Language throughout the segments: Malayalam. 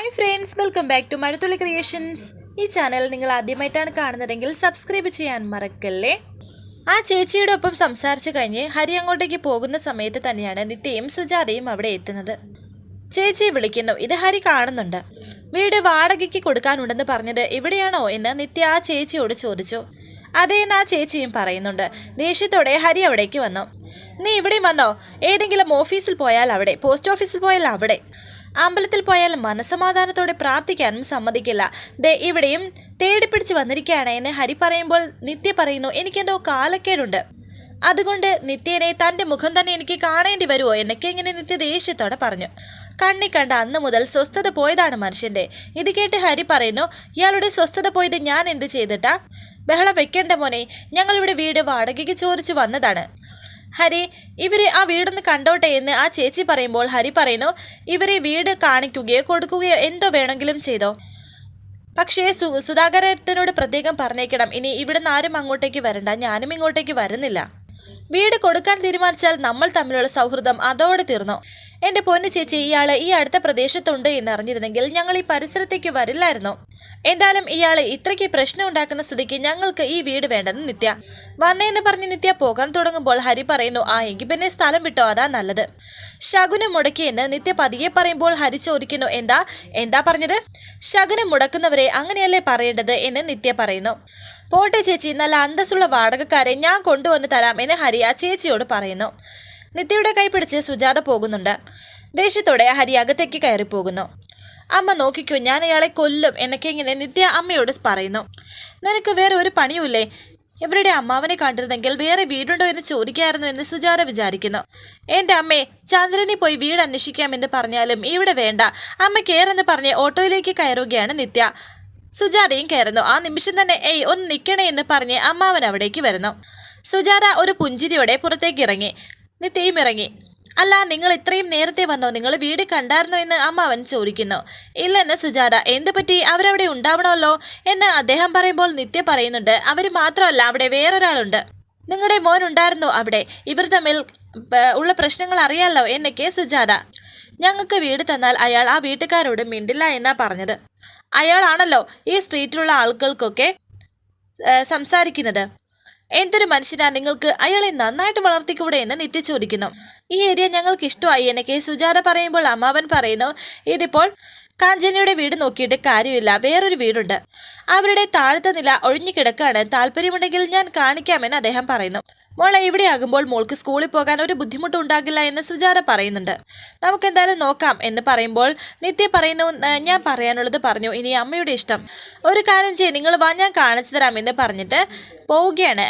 Hi friends welcome back to Mazhathulli creations ഈ ചാനൽ നിങ്ങൾ ആദ്യമായിട്ടാണ് കാണുന്നതെങ്കിൽ സബ്സ്ക്രൈബ് ചെയ്യാൻ മറക്കല്ലേ? ആ ചേച്ചിയുടെ ഒപ്പം സംസാരിച്ചു കഴിഞ്ഞ് ഹരി അങ്ങോട്ടേക്ക് പോകുന്ന സമയത്ത് തന്നെയാണ് നിത്യയും സുജാതയും അവിടെ എത്തുന്നത്. ചേച്ചി വിളിക്കുന്നു ഇത് ഹരി കാണുന്നുണ്ട്. വീട് വാടകയ്ക്ക് കൊടുക്കാനുണ്ടെന്ന് പറഞ്ഞത് ഇവിടെയാണോ എന്ന് നിത്യ ആ ചേച്ചിയോട് ചോദിച്ചു. അതേന്ന് ആ ചേച്ചിയും പറയുന്നുണ്ട്. ദേഷ്യത്തോടെ ഹരി അവിടേക്ക് വന്നു. നീ ഇവിടെയും വന്നോ? ഏതെങ്കിലും ഓഫീസിൽ പോയാൽ അവിടെ പോസ്റ്റ് ഓഫീസിൽ പോയാൽ അവിടെ. അമ്പലത്തിൽ പോയാൽ മനസമാധാനത്തോടെ പ്രാർത്ഥിക്കാനും സമ്മതിക്കില്ല. ദേ ഇവിടെയും തേടിപ്പിടിച്ച് വന്നിരിക്കുകയാണ് എന്ന് ഹരി പറയുമ്പോൾ നിത്യ പറയുന്നു എനിക്കെന്തോ കാലക്കേടുണ്ട്. അതുകൊണ്ട് നിത്യനെ തന്റെ മുഖം തന്നെ എനിക്ക് കാണേണ്ടി വരുമോ എന്നൊക്കെ ഇങ്ങനെ നിത്യ ദേഷ്യത്തോടെ പറഞ്ഞു. കണ്ണി കണ്ട അന്ന് മുതൽ സ്വസ്ഥത പോയതാണ് മനുഷ്യന്റെ ഇത് കേട്ട് ഹരി പറയുന്നു ഇയാളുടെ സ്വസ്ഥത പോയത് ഞാൻ എന്ത് ചെയ്തിട്ടാ? ബഹളം വെക്കേണ്ട മോനെ ഞങ്ങളിവിടെ വീട് വാടകയ്ക്ക് ചോദിച്ചു വന്നതാണ്. ഹരി ഇവരെ ആ വീടൊന്ന് കണ്ടോട്ടെ എന്ന് ആ ചേച്ചി പറയുമ്പോൾ ഹരി പറയുന്നു ഇവരെ വീട് കാണിക്കുകയോ കൊടുക്കുകയോ എന്തോ വേണമെങ്കിലും ചെയ്തോ. പക്ഷേ സു സുധാകരേട്ടനോട് പ്രത്യേകം പറഞ്ഞേക്കണം. ഇനി ഇവിടുന്ന് ആരും അങ്ങോട്ടേക്ക് വരണ്ട. ഞാനും ഇങ്ങോട്ടേക്ക് വരുന്നില്ല. വീട് കൊടുക്കാൻ തീരുമാനിച്ചാൽ നമ്മൾ തമ്മിലുള്ള സൗഹൃദം അതോടെ തീർന്നു. എന്റെ പൊന്നു ചേച്ചി ഇയാൾ ഈ അടുത്ത പ്രദേശത്തുണ്ട് എന്ന് അറിഞ്ഞിരുന്നെങ്കിൽ ഞങ്ങൾ ഈ പരിസരത്തേക്ക് വരില്ലായിരുന്നു. എന്തായാലും ഇയാൾ ഇത്രയ്ക്ക് പ്രശ്നം ഉണ്ടാക്കുന്ന സ്ഥിതിക്ക് ഞങ്ങൾക്ക് ഈ വീട് വേണ്ടെന്ന് നിത്യ. വന്നേന്ന് പറഞ്ഞ് നിത്യ പോകാൻ തുടങ്ങുമ്പോൾ ഹരി പറയുന്നു ആ എങ്കിൽ പിന്നെ സ്ഥലം വിട്ടോ അതാ നല്ലത്. ശകുനം മുടക്കിയെന്ന് നിത്യ പതിയെ പറയുമ്പോൾ ഹരി ചോദിക്കുന്നു എന്താ എന്താ പറഞ്ഞത്? ശകുനം മുടക്കുന്നവരെ അങ്ങനെയല്ലേ പറയേണ്ടത് എന്ന് നിത്യ പറയുന്നു. പോട്ടെ ചേച്ചി നല്ല അന്തസ്സുള്ള വാടകക്കാരെ ഞാൻ കൊണ്ടുവന്ന് തരാം എന്ന് ഹരി ആ ചേച്ചിയോട് പറയുന്നു. നിത്യയുടെ കൈ പിടിച്ച് സുജാത പോകുന്നുണ്ട്. ദേഷ്യത്തോടെ ഹരി അകത്തേക്ക് കയറിപ്പോകുന്നു. അമ്മ നോക്കിക്കോ ഞാൻ അയാളെ കൊല്ലും എന്നൊക്കെ ഇങ്ങനെ നിത്യ അമ്മയോട് പറയുന്നു. നിനക്ക് വേറെ ഒരു പണിയുമില്ലേ? ഇവരുടെ അമ്മാവനെ കണ്ടിരുന്നെങ്കിൽ വേറെ വീടുണ്ടോ എന്ന് ചോദിക്കായിരുന്നു എന്ന് സുജാത വിചാരിക്കുന്നു. എന്റെ അമ്മേ ചന്ദ്രനെ പോയി വീട് അന്വേഷിക്കാമെന്ന് പറഞ്ഞാലും ഇവിടെ വേണ്ട. അമ്മ കയറെന്ന് പറഞ്ഞ് ഓട്ടോയിലേക്ക് കയറുകയാണ് നിത്യ. സുജാതയും കയറുന്നു. ആ നിമിഷം തന്നെ ഏയ് ഒന്ന് നിൽക്കണേ എന്ന് പറഞ്ഞ് അമ്മാവൻ അവിടേക്ക് വരുന്നു. സുജാത ഒരു പുഞ്ചിരിയോടെ പുറത്തേക്ക് ഇറങ്ങി. നിത്യയും ഇറങ്ങി അല്ല നിങ്ങൾ ഇത്രയും നേരത്തെ വന്നോ? നിങ്ങൾ വീട് കണ്ടായിരുന്നോ എന്ന് അമ്മാവൻ ചോദിക്കുന്നു. ഇല്ലെന്ന് സുജാത എന്ത് പറ്റി? അവരവിടെ ഉണ്ടാവണമല്ലോ? എന്ന് അദ്ദേഹം പറയുമ്പോൾ നിത്യ പറയുന്നുണ്ട് അവർ മാത്രമല്ല അവിടെ വേറൊരാളുണ്ട്. നിങ്ങളുടെ മോൻ ഉണ്ടായിരുന്നു അവിടെ. ഇവർ തമ്മിൽ ഉള്ള പ്രശ്നങ്ങൾ അറിയാലോ? എന്നൊക്കെ സുജാത. ഞങ്ങൾക്ക് വീട് തന്നാൽ അയാൾ ആ വീട്ടുകാരോട് മിണ്ടില്ല എന്നാ പറഞ്ഞത്. അയാളാണല്ലോ ഈ സ്ട്രീറ്റിലുള്ള ആളുകൾക്കൊക്കെ സംസാരിക്കുന്നത്. എന്തൊരു മനുഷ്യനാ നിങ്ങൾക്ക് അയാളെ നന്നായിട്ട് വളർത്തിക്കൂടെ എന്ന് നിത്യ ചോദിക്കുന്നു. ഈ ഏരിയ ഞങ്ങൾക്ക് ഇഷ്ടമായി എന്നൊക്കെ സുജാത പറയുമ്പോൾ അമ്മാവൻ പറയുന്നു ഇതിപ്പോൾ കാഞ്ചനയുടെ വീട് നോക്കിയിട്ട് കാര്യമില്ല വേറൊരു വീടുണ്ട്. അവരുടെ താഴത്തെ നില ഒഴിഞ്ഞു കിടക്കാണ്. താല്പര്യമുണ്ടെങ്കിൽ ഞാൻ കാണിക്കാമെന്ന് അദ്ദേഹം പറയുന്നു. മോളെ ഇവിടെ ആകുമ്പോൾ മോൾക്ക് സ്കൂളിൽ പോകാൻ ഒരു ബുദ്ധിമുട്ടും ഉണ്ടാകില്ല എന്ന് സുജാത പറയുന്നുണ്ട്. നമുക്ക് എന്തായാലും നോക്കാം എന്ന് പറയുമ്പോൾ നിത്യ പറയുന്നു ഞാൻ പറയാനുള്ളത് പറഞ്ഞു. ഇനി അമ്മയുടെ ഇഷ്ടം. ഒരു കാര്യം ചെയ്യും നിങ്ങൾ വാ ഞാൻ കാണിച്ചു തരാം എന്ന് പറഞ്ഞിട്ട് പോവുകയാണ്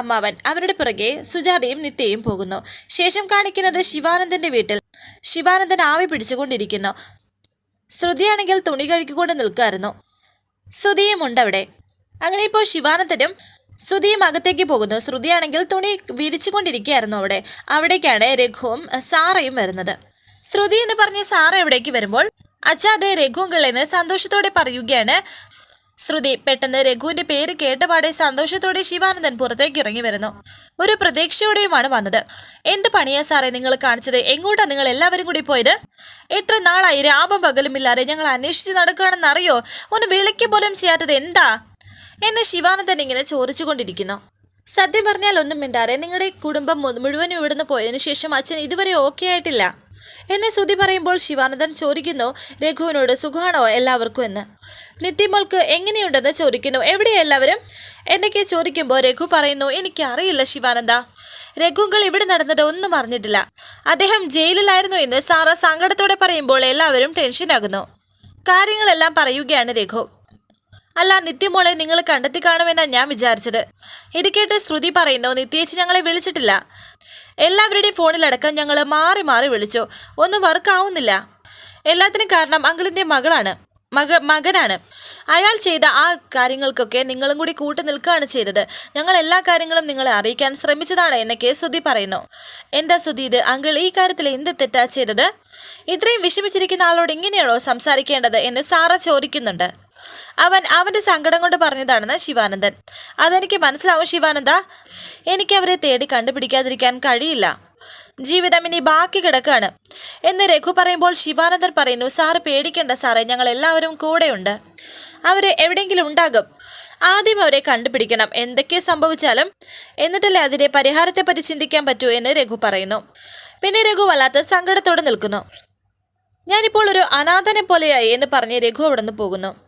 അമ്മാവൻ. അവരുടെ പുറകെ സുജാതയും നിത്യയും പോകുന്നു. ശേഷം കാണിക്കുന്നത് ശിവാനന്ദന്റെ വീട്ടിൽ. ശിവാനന്ദൻ ആവി പിടിച്ചുകൊണ്ടിരിക്കുന്നു. ശ്രുതിയാണെങ്കിൽ തുണി കഴുകിക്കൊണ്ട് നിൽക്കുമായിരുന്നു. ശ്രുതിയും ഉണ്ട് അവിടെ. അങ്ങനെ ഇപ്പോൾ ശിവാനന്ദനും ശ്രുതിയും അകത്തേക്ക് പോകുന്നു. ശ്രുതിയാണെങ്കിൽ തുണി വിരിച്ചുകൊണ്ടിരിക്കുകയായിരുന്നു അവിടെ. അവിടേക്കാണ് രഘുവും സാറയും വരുന്നത്. ശ്രുതി എന്ന് പറഞ്ഞ് സാറ എവിടേക്ക് വരുമ്പോൾ അച്ഛാ അതെ രഘുങ്കൾ എന്ന് സന്തോഷത്തോടെ പറയുകയാണ്. ശ്രുതി പെട്ടെന്ന് രഘുവിന്റെ പേര് കേട്ടപാടെ സന്തോഷത്തോടെ ശിവാനന്ദൻ പുറത്തേക്ക് ഇറങ്ങി വരുന്നു. ഒരു പ്രതീക്ഷയോടെയുമാണ് വന്നത്. എന്ത് പണിയാ സാറേ നിങ്ങൾ കാണിച്ചത്? എങ്ങോട്ടാ നിങ്ങൾ എല്ലാവരും കൂടി പോയത്? എത്ര നാളായി? രാപം പകലുമില്ലാതെ ഞങ്ങൾ അന്വേഷിച്ച് നടക്കുകയാണെന്ന് അറിയോ ഒന്ന് വിളിക്ക് പോലും ചെയ്യാത്തത് എന്താ? എന്നെ ശിവാനന്ദൻ ഇങ്ങനെ ചോദിച്ചുകൊണ്ടിരിക്കുന്നു. സത്യം പറഞ്ഞാൽ ഒന്നും മിണ്ടാറെ നിങ്ങളുടെ കുടുംബം മുഴുവനും ഇവിടുന്ന് പോയതിനു ശേഷം അച്ഛൻ ഇതുവരെ ഓക്കെ ആയിട്ടില്ല. എന്നെ ശ്രുതി പറയുമ്പോൾ ശിവാനന്ദൻ ചോദിക്കുന്നു രഘുവിനോട് സുഖമാണോ എല്ലാവർക്കും എന്ന്? നിത്യമോൾക്ക് എങ്ങനെയുണ്ടെന്ന് ചോദിക്കുന്നു. എവിടെയാ എല്ലാവരും? എന്നൊക്കെ ചോദിക്കുമ്പോൾ രഘു പറയുന്നു എനിക്ക് അറിയില്ല ശിവാനന്ദ. രഘുങ്കൾ ഇവിടെ നടന്നത് ഒന്നും അറിഞ്ഞിട്ടില്ല. അദ്ദേഹം ജയിലിലായിരുന്നു എന്ന് സാറ സങ്കടത്തോടെ പറയുമ്പോൾ എല്ലാവരും ടെൻഷനാകുന്നു കാര്യങ്ങളെല്ലാം പറയുകയാണ് രഘു. അല്ല നിത്യമോളെ നിങ്ങൾ കണ്ടെത്തി കാണുമെന്നാണ് ഞാൻ വിചാരിച്ചത്. ഇടുക്കേട്ട് കേട്ട് ശ്രുതി പറയുന്നു നിത്യേച്ചി ഞങ്ങളെ വിളിച്ചിട്ടില്ല. എല്ലാവരുടെയും ഫോണിലടക്കം ഞങ്ങൾ മാറി മാറി വിളിച്ചു. ഒന്നും വർക്ക് ആവുന്നില്ല എല്ലാത്തിനും കാരണം അങ്കിളിന്റെ മകളാണ്. മക മകനാണ്. അയാൾ ചെയ്ത ആ കാര്യങ്ങൾക്കൊക്കെ നിങ്ങളും കൂടി കൂട്ടു നിൽക്കുകയാണ് ചെയ്തത്. ഞങ്ങൾ എല്ലാ കാര്യങ്ങളും നിങ്ങളെ അറിയിക്കാൻ ശ്രമിച്ചതാണ് എന്നൊക്കെ ശ്രുതി പറയുന്നു. എന്താ ശ്രുതി ഇത്? അങ്കിൾ ഈ കാര്യത്തിൽ എന്ത് തെറ്റാ ചെയ്തത്? ഇത്രയും വിഷമിച്ചിരിക്കുന്ന ആളോട് ഇങ്ങനെയാണോ സംസാരിക്കേണ്ടത് എന്ന് സാറ ചോദിക്കുന്നുണ്ട്. അവൻ അവന്റെ സങ്കടം കൊണ്ട് പറഞ്ഞതാണെന്ന് ശിവാനന്ദൻ. അതെനിക്ക് മനസ്സിലാവും ശിവാനന്ദ. എനിക്ക് അവരെ തേടി കണ്ടുപിടിക്കാതിരിക്കാൻ കഴിയില്ല. ജീവിതം ഇനി ബാക്കി കിടക്കാണ്. എന്ന് രഘു പറയുമ്പോൾ ശിവാനന്ദൻ പറയുന്നു സാറ് പേടിക്കണ്ട സാറേ ഞങ്ങൾ എല്ലാവരും കൂടെയുണ്ട്. അവരെ എവിടെയെങ്കിലും ഉണ്ടാകും. ആദ്യം അവരെ കണ്ടുപിടിക്കണം. എന്തൊക്കെ സംഭവിച്ചാലും എന്നിട്ടല്ലേ അതിന്റെ പരിഹാരത്തെപ്പറ്റി ചിന്തിക്കാൻ പറ്റൂ എന്ന് രഘു പറയുന്നു. പിന്നെ രഘു വല്ലാത്ത സങ്കടത്തോടെ നിൽക്കുന്നു. ഞാനിപ്പോൾ ഒരു അനാഥനെ പോലെയായി എന്ന് പറഞ്ഞ് രഘു അവിടെ നിന്ന് പോകുന്നു.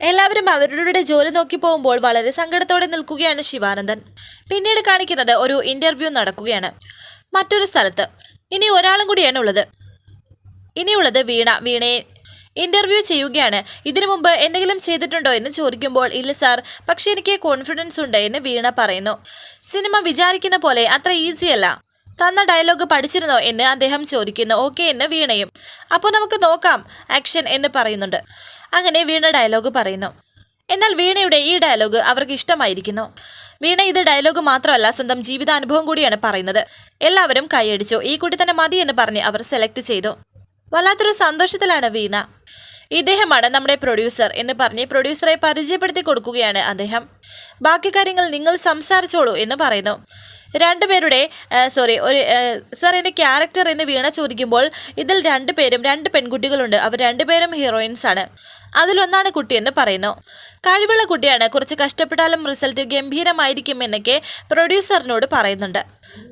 എല്ലാവരും അവരുടെ ജോലി നോക്കി പോകുമ്പോൾ വളരെ സങ്കടത്തോടെ നിൽക്കുകയാണ് ശിവാനന്ദൻ. പിന്നീട് കാണിക്കുന്നത് ഒരു ഇന്റർവ്യൂ നടക്കുകയാണ്. മറ്റൊരു സ്ഥലത്ത്. ഇനി ഒരാളും കൂടിയാണ് ഉള്ളത്. ഇനിയുള്ളത് വീണ. വീണയെ ഇന്റർവ്യൂ ചെയ്യുകയാണ്. ഇതിനു മുമ്പ് എന്തെങ്കിലും ചെയ്തിട്ടുണ്ടോ എന്ന് ചോദിക്കുമ്പോൾ ഇല്ല സാർ പക്ഷെ എനിക്ക് കോൺഫിഡൻസ് ഉണ്ട് എന്ന് വീണ പറയുന്നു. സിനിമ വിചാരിക്കുന്ന പോലെ അത്ര ഈസിയല്ല തന്ന ഡയലോഗ് പഠിച്ചിരുന്നോ എന്ന് അദ്ദേഹം ചോദിക്കുന്നു. ഓക്കെ എന്ന് വീണയും. അപ്പോൾ നമുക്ക് നോക്കാം. ആക്ഷൻ എന്ന് പറയുന്നുണ്ട്. അങ്ങനെ വീണ ഡയലോഗ് പറയുന്നു. എന്നാൽ വീണയുടെ ഈ ഡയലോഗ് അവർക്ക് ഇഷ്ടമായിരിക്കുന്നു. വീണ ഇത് ഡയലോഗ് മാത്രമല്ല സ്വന്തം ജീവിതാനുഭവം കൂടിയാണ് പറയുന്നത്. എല്ലാവരും കൈയടിച്ചു. ഈ കുട്ടി തന്നെ മതി എന്ന് പറഞ്ഞ് അവർ സെലക്ട് ചെയ്തു. വല്ലാത്തൊരു സന്തോഷത്തിലാണ് വീണ. ഇദ്ദേഹമാണ് നമ്മുടെ പ്രൊഡ്യൂസർ എന്ന് പറഞ്ഞ് പ്രൊഡ്യൂസറെ പരിചയപ്പെടുത്തി കൊടുക്കുകയാണ് അദ്ദേഹം. ബാക്കി കാര്യങ്ങൾ നിങ്ങൾ സംസാരിച്ചോളൂ എന്ന് പറയുന്നു. രണ്ടുപേരുടെ സോറി ഒരു സാർ എന്റെ ക്യാരക്ടർ എന്ന് വീണ ചോദിക്കുമ്പോൾ ഇതിൽ രണ്ടുപേരും രണ്ട് പെൺകുട്ടികളുണ്ട്. അവർ രണ്ടുപേരും ഹീറോയിൻസ് ആണ്. അതിലൊന്നാണ് കുട്ടിയെന്ന് പറയുന്നു. കഴിവുള്ള കുട്ടിയാണ്. കുറച്ച് കഷ്ടപ്പെട്ടാലും റിസൾട്ട് ഗംഭീരമായിരിക്കും എന്നൊക്കെ പ്രൊഡ്യൂസറിനോട് പറയുന്നുണ്ട്.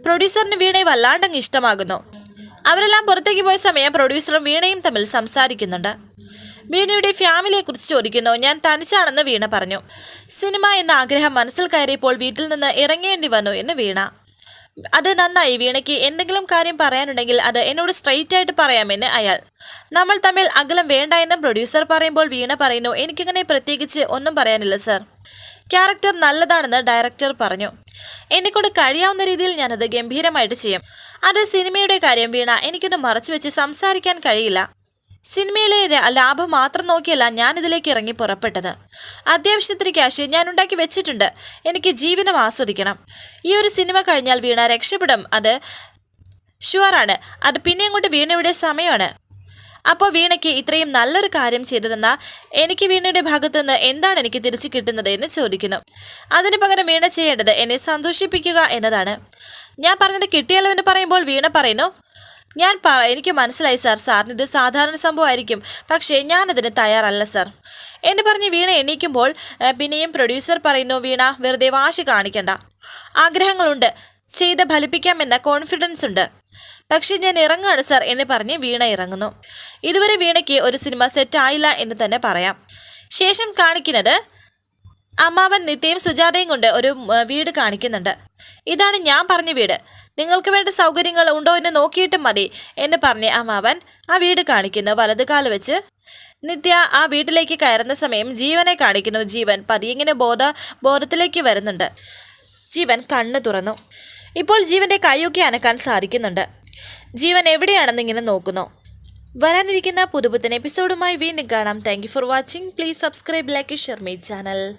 പ്രൊഡ്യൂസറിന് വീണയെ വല്ലാണ്ടങ്ങ് ഇഷ്ടമാകുന്നു. അവരെല്ലാം പുറത്തേക്ക് പോയ സമയം പ്രൊഡ്യൂസറും വീണയും തമ്മിൽ സംസാരിക്കുന്നുണ്ട്. വീണയുടെ ഫാമിലിയെ കുറിച്ച് ചോദിക്കുന്നു. ഞാൻ തനിച്ചാണെന്ന് വീണ പറഞ്ഞു. സിനിമ എന്ന ആഗ്രഹം മനസ്സിൽ കയറിയപ്പോൾ വീട്ടിൽ നിന്ന് ഇറങ്ങേണ്ടി വന്നു എന്ന് വീണ. അത് നന്നായി വീണയ്ക്ക് എന്തെങ്കിലും കാര്യം പറയാനുണ്ടെങ്കിൽ അത് എന്നോട് സ്ട്രെയിറ്റ് ആയിട്ട് പറയാമെന്ന് അയാൾ. നമ്മൾ തമ്മിൽ അകലം വേണ്ട എന്ന് പ്രൊഡ്യൂസർ പറയുമ്പോൾ വീണ പറയുന്നു എനിക്കങ്ങനെ പ്രത്യേകിച്ച് ഒന്നും പറയാനില്ല സർ ക്യാരക്ടർ നല്ലതാണെന്ന് ഡയറക്ടർ പറഞ്ഞു. എന്നെക്കൊണ്ട് കഴിയാവുന്ന രീതിയിൽ ഞാനത് ഗംഭീരമായിട്ട് ചെയ്യും. അത് സിനിമയുടെ കാര്യം വീണ. എനിക്കൊന്ന് മറച്ചു വെച്ച് സംസാരിക്കാൻ കഴിയില്ല. സിനിമയിലെ ലാഭം മാത്രം നോക്കിയല്ല ഞാൻ ഇതിലേക്ക് ഇറങ്ങി പുറപ്പെട്ടത്. അത്യാവശ്യത്തിന് ക്യാഷ് ഞാൻ ഉണ്ടാക്കി വെച്ചിട്ടുണ്ട്. എനിക്ക് ജീവിതം ആസ്വദിക്കണം. ഈ ഒരു സിനിമ കഴിഞ്ഞാൽ വീണ രക്ഷപ്പെടും. അത് ഷുവറാണ്. അത് പിന്നെ അങ്ങോട്ട് വീണയുടെ സമയമാണ്. അപ്പോൾ വീണയ്ക്ക് ഇത്രയും നല്ലൊരു കാര്യം ചെയ്തു തന്ന എനിക്ക് വീണയുടെ ഭാഗത്തു നിന്ന് എന്താണ് എനിക്ക് തിരിച്ചു കിട്ടുന്നത് എന്ന് ചോദിക്കുന്നു. അതിന് പകരം വീണ ചെയ്യേണ്ടത് എന്നെ സന്തോഷിപ്പിക്കുക എന്നതാണ്. ഞാൻ പറഞ്ഞത് കിട്ടിയല്ലോ എന്ന് പറയുമ്പോൾ വീണ പറയുന്നു ഞാൻ പറ എനിക്ക് മനസ്സിലായി സാർ. സാറിന് ഇത് സാധാരണ സംഭവമായിരിക്കും. പക്ഷേ ഞാനതിന് തയ്യാറല്ല സാർ. എന്ന് പറഞ്ഞ് വീണ എണീക്കുമ്പോൾ പിന്നെയും പ്രൊഡ്യൂസർ പറയുന്നു വീണ വെറുതെ വാശി കാണിക്കണ്ട. ആഗ്രഹങ്ങളുണ്ട്. ചെയ്ത് ഫലിപ്പിക്കാമെന്ന കോൺഫിഡൻസ് ഉണ്ട്. പക്ഷേ ഞാൻ ഇറങ്ങാണ് സാർ എന്ന് പറഞ്ഞ് വീണ ഇറങ്ങുന്നു. ഇതുവരെ വീണയ്ക്ക് ഒരു സിനിമ സെറ്റ് ആയില്ല എന്ന് തന്നെ പറയാം. ശേഷം കാണിക്കുന്നത് അമ്മാവൻ നിത്യയും സുജാതയും കൊണ്ട് ഒരു വീട് കാണിക്കുന്നുണ്ട്. ഇതാണ് ഞാൻ പറഞ്ഞ വീട്. നിങ്ങൾക്ക് വേണ്ട സൗകര്യങ്ങൾ ഉണ്ടോ എന്ന് നോക്കിയിട്ട് മതി എന്ന് പറഞ്ഞ് അമ്മാവൻ ആ വീട് കാണിക്കുന്നു. വലത് കാൽ വെച്ച് നിത്യ ആ വീട്ടിലേക്ക് കയറുന്ന സമയം ജീവനെ കാണിക്കുന്നു. ജീവൻ പതിയെങ്ങനെ ബോധ ബോധത്തിലേക്ക് വരുന്നുണ്ട്. ജീവൻ കണ്ണ് തുറന്നു. ഇപ്പോൾ ജീവന്റെ കൈയൊക്കെ അനക്കാൻ സാധിക്കുന്നുണ്ട്. ജീവൻ എവിടെയാണെന്ന് ഇങ്ങനെ നോക്കുന്നു. വരാനിരിക്കുന്ന പുതുപുത്തൻ എപ്പിസോഡുമായി വീണ്ടും കാണാം. Thank for watching please subscribe like share my channel